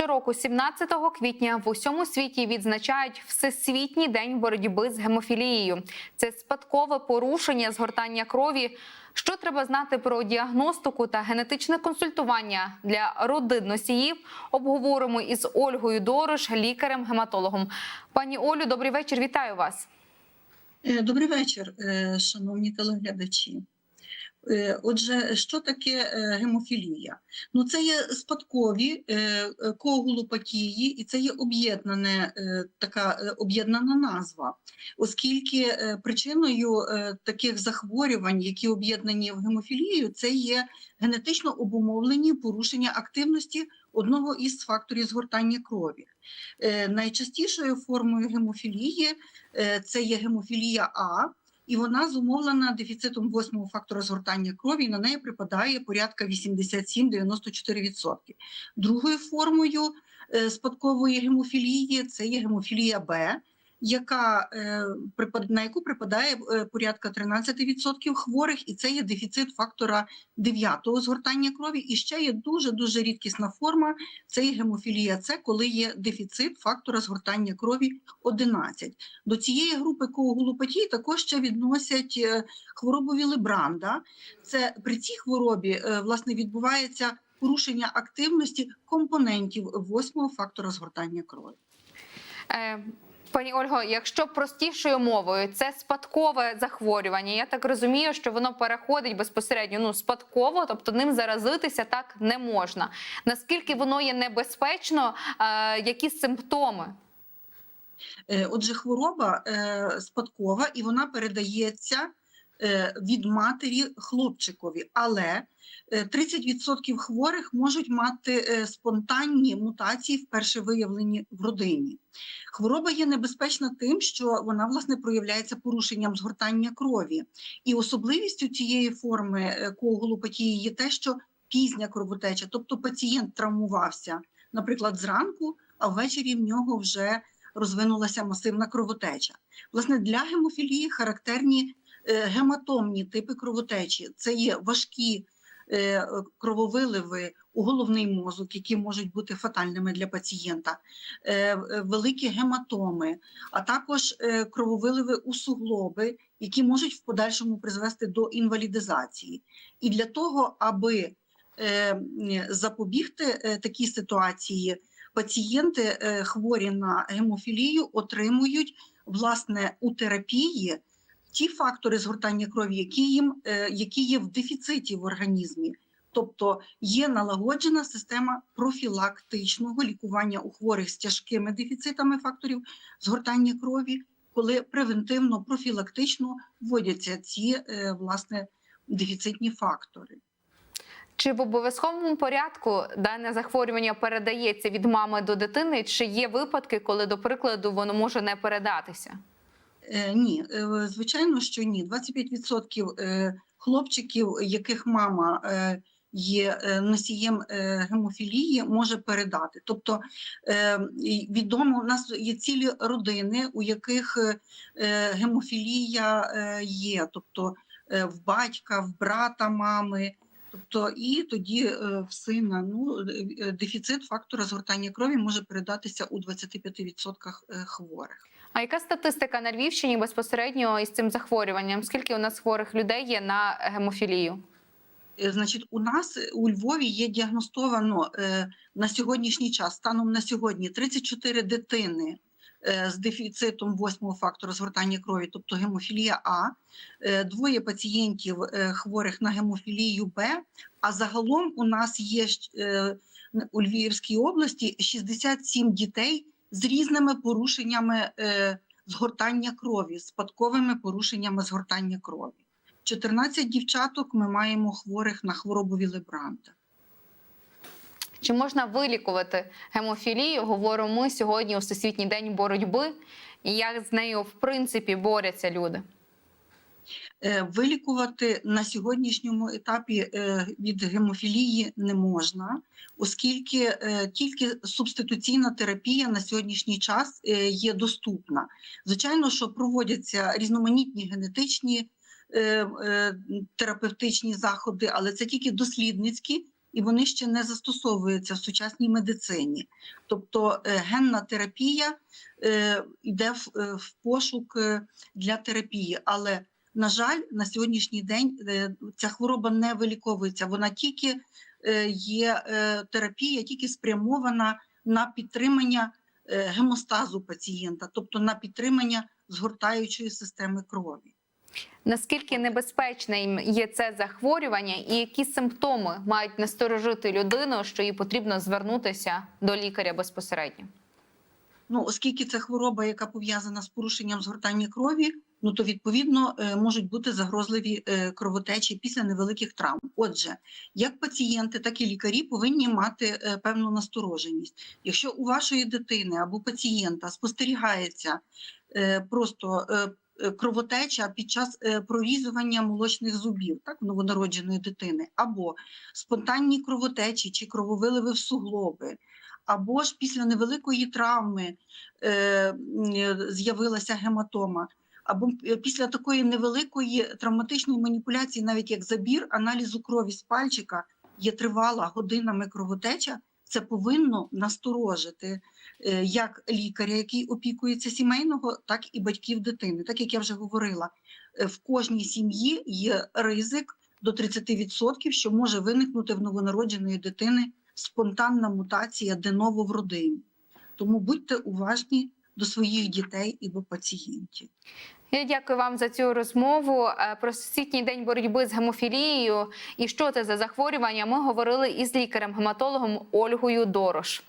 Щороку, 17 квітня, в усьому світі відзначають Всесвітній день боротьби з гемофілією. Це спадкове порушення згортання крові. Що треба знати про діагностику та генетичне консультування для родин носіїв? Обговоримо із Ольгою Дорош, лікарем-гематологом. Пані Олю, добрий вечір. Вітаю вас. Е, Добрий вечір, е, шановні телеглядачі. Е, Отже, що таке е, гемофілія? Ну, це є спадкові е, коагулопатії, і це є об'єднане така об'єднана назва, оскільки причиною таких захворювань, які об'єднані в гемофілію, це є генетично обумовлені порушення активності одного із факторів згортання крові. Найчастішою формою гемофілії це є гемофілія А, і вона зумовлена дефіцитом восьмого фактора згортання крові. і На неї припадає порядка 87-94%. Другою формою е, спадкової гемофілії це є гемофілія Б. Яка е, на яку припадає е, порядка 13% хворих, і це є дефіцит фактора 9 згортання крові. І ще є дуже дуже рідкісна форма. Це є гемофілія С, коли є дефіцит фактора згортання крові 11. До цієї групи коагулопатії також ще відносять е, хворобу Вілебранда. Це при цій хворобі власне відбувається порушення активності компонентів восьмого фактора згортання крові. Пані Ольго, якщо простішою мовою, це спадкове захворювання. Я так розумію, що воно переходить безпосередньо ну спадково, тобто ним заразитися так не можна. Наскільки воно є небезпечно, е, які симптоми? Е, Отже, хвороба е, спадкова і вона передається від матері хлопчикові, але е, 30% хворих можуть мати е, спонтанні мутації, вперше виявлені в родині. Хвороба є небезпечна тим, що вона власне проявляється порушенням згортання крові. І особливістю цієї форми е, коагулопатії є те, що пізня кровотеча, тобто пацієнт травмувався, наприклад, зранку, а ввечері в нього вже розвинулася масивна кровотеча. Власне, для гемофілії характерні е, гематомні типи кровотечі. Це є важкі е, крововиливи у головний мозок, які можуть бути фатальними для пацієнта, е, е, великі гематоми, а також е, крововиливи у суглоби, які можуть в подальшому призвести до інвалідизації. І для того, аби е, запобігти е, такій ситуації, пацієнти е, хворі на гемофілію отримують власне у терапії ті фактори згортання крові, які їм е, які є в дефіциті в організмі. Тобто є налагоджена система профілактичного лікування у хворих з тяжкими дефіцитами факторів згортання крові, коли превентивно профілактично вводяться ці е, власне дефіцитні фактори. Чи в обов'язковому порядку дане захворювання передається від мами до дитини? Чи є випадки, коли, до прикладу, воно може не передатися? Е, Ні, е, звичайно, що ні. 25% е, хлопчиків, яких мама є носієм гемофілії, може передати. Тобто відомо, у нас є цілі родини, у яких гемофілія є, тобто в батька, в брата мами. Тобто і тоді е, в сина ну, е, дефіцит фактора згортання крові може передатися у 25% е, хворих. А яка статистика на Львівщині безпосередньо із цим захворюванням? Скільки у нас хворих людей є на гемофілію? Значить, у нас у Львові є діагностовано на сьогоднішній час, станом на сьогодні, 34 дитини з дефіцитом восьмого фактору згортання крові, тобто гемофілія А, е, двоє пацієнтів е, хворих на гемофілію Б. А загалом у нас є е, у Львівській області 67 дітей з різними порушеннями е, згортання крові, спадковими порушеннями згортання крові. 14 дівчаток ми маємо хворих на хворобу Вілебранта. Чи можна вилікувати гемофілію? Говоримо ми сьогодні у Всесвітній день боротьби, і як з нею в принципі борються люди. Е, Вилікувати на сьогоднішньому етапі е, від гемофілії не можна, оскільки е, тільки субституційна терапія на сьогоднішній час є доступна. Звичайно, що проводяться різноманітні генетичні терапевтичні заходи, але це тільки дослідницькі і вони ще не застосовуються в сучасній медицині. Тобто е, генна терапія е, йде в, е, пошук для терапії, але на жаль, на сьогоднішній день ця хвороба не виліковується. Вона тільки є терапія, тільки спрямована на підтримання гемостазу пацієнта, тобто на підтримання згортаючої системи крові. Наскільки небезпечним є це захворювання, і які симптоми мають насторожити людину, що їй потрібно звернутися до лікаря безпосередньо? Ну, оскільки це хвороба, яка пов'язана з порушенням згортання крові, ну то відповідно е, можуть бути загрозливі е, кровотечі після невеликих травм. Отже, як пацієнти, так і лікарі повинні мати е, певну настороженість. Якщо у вашої дитини або пацієнта спостерігається просто кровотеча під час е, прорізування молочних зубів, так новонародженої дитини, або спонтанні кровотечі чи крововиливи в суглоби, або ж після невеликої травми е, е, з'явилася гематома, або е, після такої невеликої травматичної маніпуляції, навіть як забір аналізу крові з пальчика, є тривала годинами кровотеча, це повинно насторожити е, як лікаря, який опікується сімейного, так і батьків дитини. Так як я вже говорила, е, в кожній сім'ї є ризик до 30%, що може виникнути в новонародженої дитини спонтанна мутація деново в родині. Тому будьте уважні до своїх дітей і до пацієнтів. Я дякую вам за цю розмову Е, про всесвітній день боротьби з гемофілією і що це за захворювання. Ми говорили із лікарем-гематологом Ольгою Дорош.